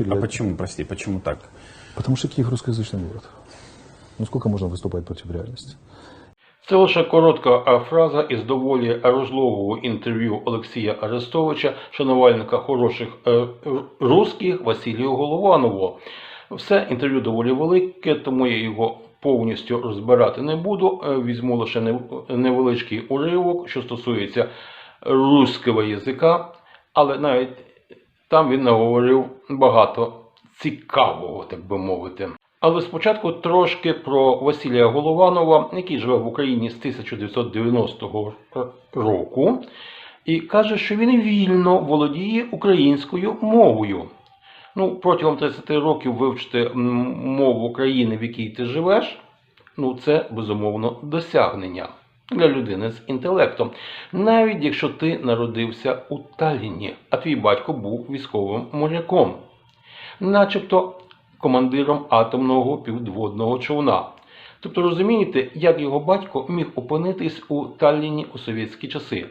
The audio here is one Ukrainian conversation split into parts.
А почему, прости, почему так? Потому что Киев русскоязычный город. Ну сколько можно выступать против реальности? Це лише коротка а, фраза із доволі розлогого інтерв'ю Олексія Арестовича, шанувальника хороших е, р- русських Василію Голованову. Все інтерв'ю доволі велике, тому я його повністю розбирати не буду. Е, Візьму лише нев- невеличкий уривок, що стосується руського язика, але навіть там він наговорив багато цікавого, так би мовити. Але спочатку трошки про Василія Голованова, який живе в Україні з 1990 року, і каже, що він вільно володіє українською мовою. Ну, протягом 30 років вивчити мову країни, в якій ти живеш, ну це безумовно досягнення для людини з інтелектом. Навіть якщо ти народився у Талліні, а твій батько був військовим моряком, начебто командиром атомного підводного човна. Тобто розумієте, як його батько міг опинитись у Талліні у совєтські часи.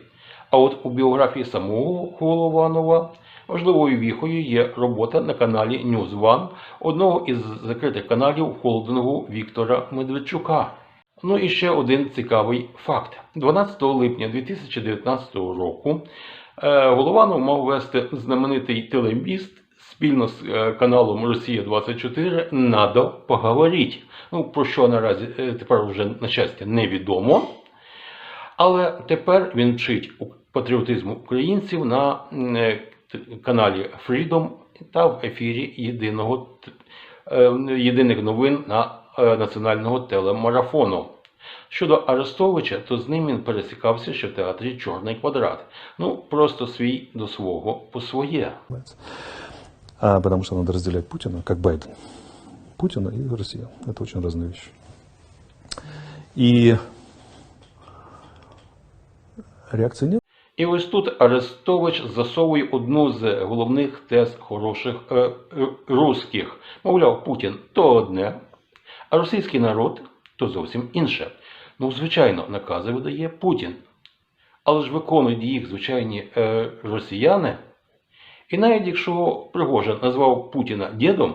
А от у біографії самого Голованова важливою віхою є робота на каналі News One, одного із закритих каналів холдингу Віктора Медведчука. Ну і ще один цікавий факт: 12 липня 2019 року е, Голованов мав вести знаменитий телеміст спільно з е, каналом Росія 24 Надо поговоріть. Ну про що наразі е, тепер вже на щастя невідомо. Але тепер він вчить патріотизму українців на каналі Freedom та в ефірі єдиного єдиних новин на національного телемарафону. Щодо Арестовича, то з ним він пересікався ще в театрі Чорний квадрат. Ну, просто свій до свого по своє. А потому что надо разделять Путина, как Байден. Путина и Россия. Это очень разные вещи. И реакции нет. І ось тут Арестович засовує одну з головних тез хороших е, е, русських. Мовляв, Путін то одне, а російський народ то зовсім інше. Ну, звичайно, накази видає Путін. Але ж виконують їх звичайні е, росіяни. І навіть якщо Пригожин назвав Путіна дідом,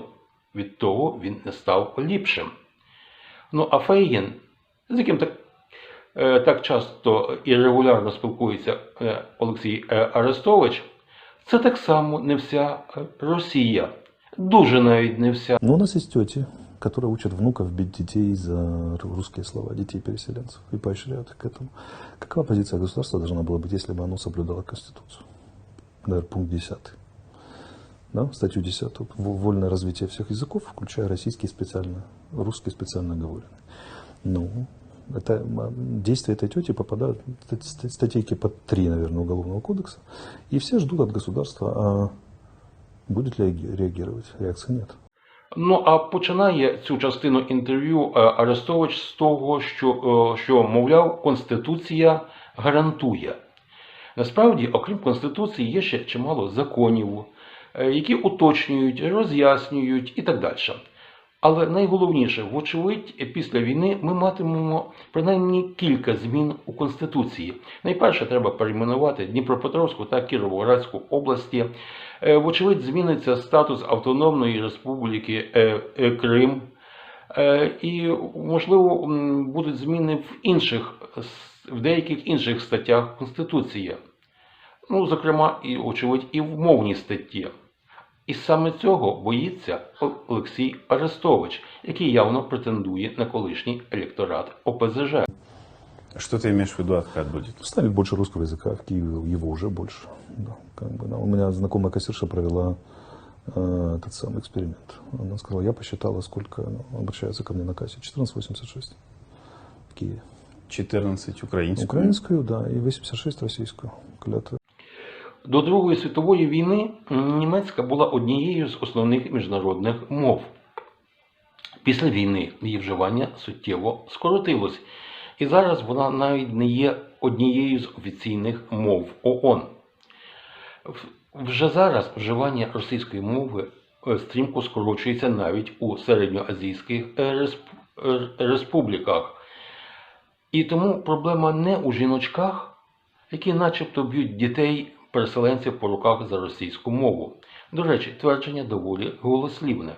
від того він не став ліпшим. Ну а Фейгін, з яким так, е, так часто і регулярно спілкується е, Олексій е, Арестович, це так само не вся е, Росія. Дуже навіть не вся. Но у нас есть тети, которые учат внуков бить детей за русские слова, детей переселенцев, и поощряют их к этому. Какова позиция государства должна была быть, если бы оно соблюдало Конституцию? Наверное, пункт 10. Да, статью 10. В- Вольное развитие всех языков, включая российский специально, русский специально говоренный. Ну, это, действия этой тети попадают в стат- стат- статейки под 3, наверное, Уголовного кодекса. И все ждут от государства, а будет ли реаги- реагировать. Реакции нет. Ну а починає цю частину інтерв'ю е, Арестович з того, що, е, що мовляв, Конституція гарантує. Насправді, окрім Конституції, є ще чимало законів, е, які уточнюють, роз'яснюють і так далі. Але найголовніше, вочевидь, після війни ми матимемо принаймні кілька змін у Конституції. Найперше, треба перейменувати Дніпропетровську та Кіровоградську області. Е, Вочевидь, зміниться статус Автономної Республіки е, е, Крим. І, можливо, будуть зміни в інших, в деяких інших статтях Конституції. Ну, зокрема, і, очевидь, і в мовній статті. І саме цього боїться Олексій Арестович, який явно претендує на колишній електорат ОПЗЖ. Что ты имеешь в виду, откат будет? Станет больше русского языка, в Киеве его уже больше. Да, как бы, да. У меня знакомая кассирша провела э, этот самый эксперимент. Она сказала, я посчитала, сколько ну, обращается ко мне на кассе. 14,86 в Киеве. 14 украинскую. Украинскую, да, и 86 российскую. Клятва. До Другої світової війни німецька була однією з основних міжнародних мов. Після війни її вживання суттєво скоротилось, і зараз вона навіть не є однією з офіційних мов ООН. Вже зараз вживання російської мови е, стрімко скорочується навіть у середньоазійських е, е, республіках. І тому проблема не у жіночках, які начебто б'ють дітей переселенців по руках за російську мову. До речі, твердження доволі голослівне.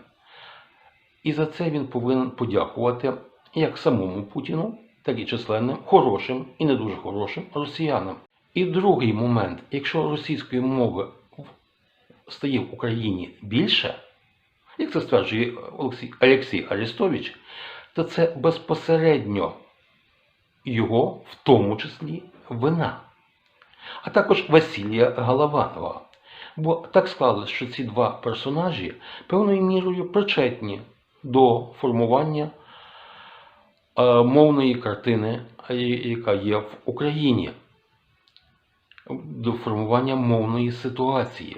І за це він повинен подякувати як самому Путіну, так і численним хорошим і не дуже хорошим росіянам. І другий момент, якщо російської мови стає в Україні більше, як це стверджує Олексій, Арестович, то це безпосередньо його, в тому числі, вина. А також Василія Галаванова. Бо так склалось, що ці два персонажі певною мірою причетні до формування е, мовної картини, яка є в Україні, до формування мовної ситуації.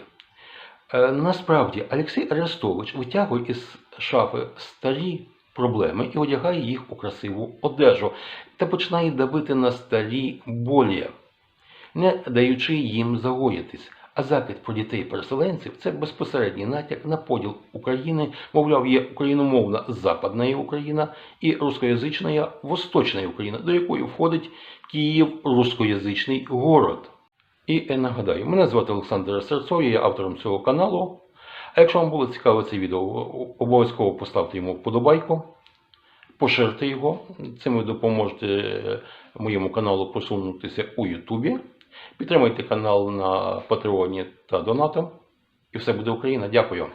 Е, Насправді Олексій Арестович витягує із шафи старі проблеми і одягає їх у красиву одежу та починає давити на старі болі, не даючи їм загоїтись. А закид про дітей-переселенців це безпосередній натяк на поділ України. Мовляв, є україномовна Западна Україна і рускоязична Восточна Україна, до якої входить Київ рускоязичний город. І нагадаю, мене звати Олександр Серцов, я автором цього каналу. А якщо вам було цікаве це відео, обов'язково поставте йому вподобайку, поширте його. Цим ви допоможете е, моєму каналу просунутися у Ютубі. Підтримайте канал на Патреоні та Донатом. І все буде Україна. Дякую.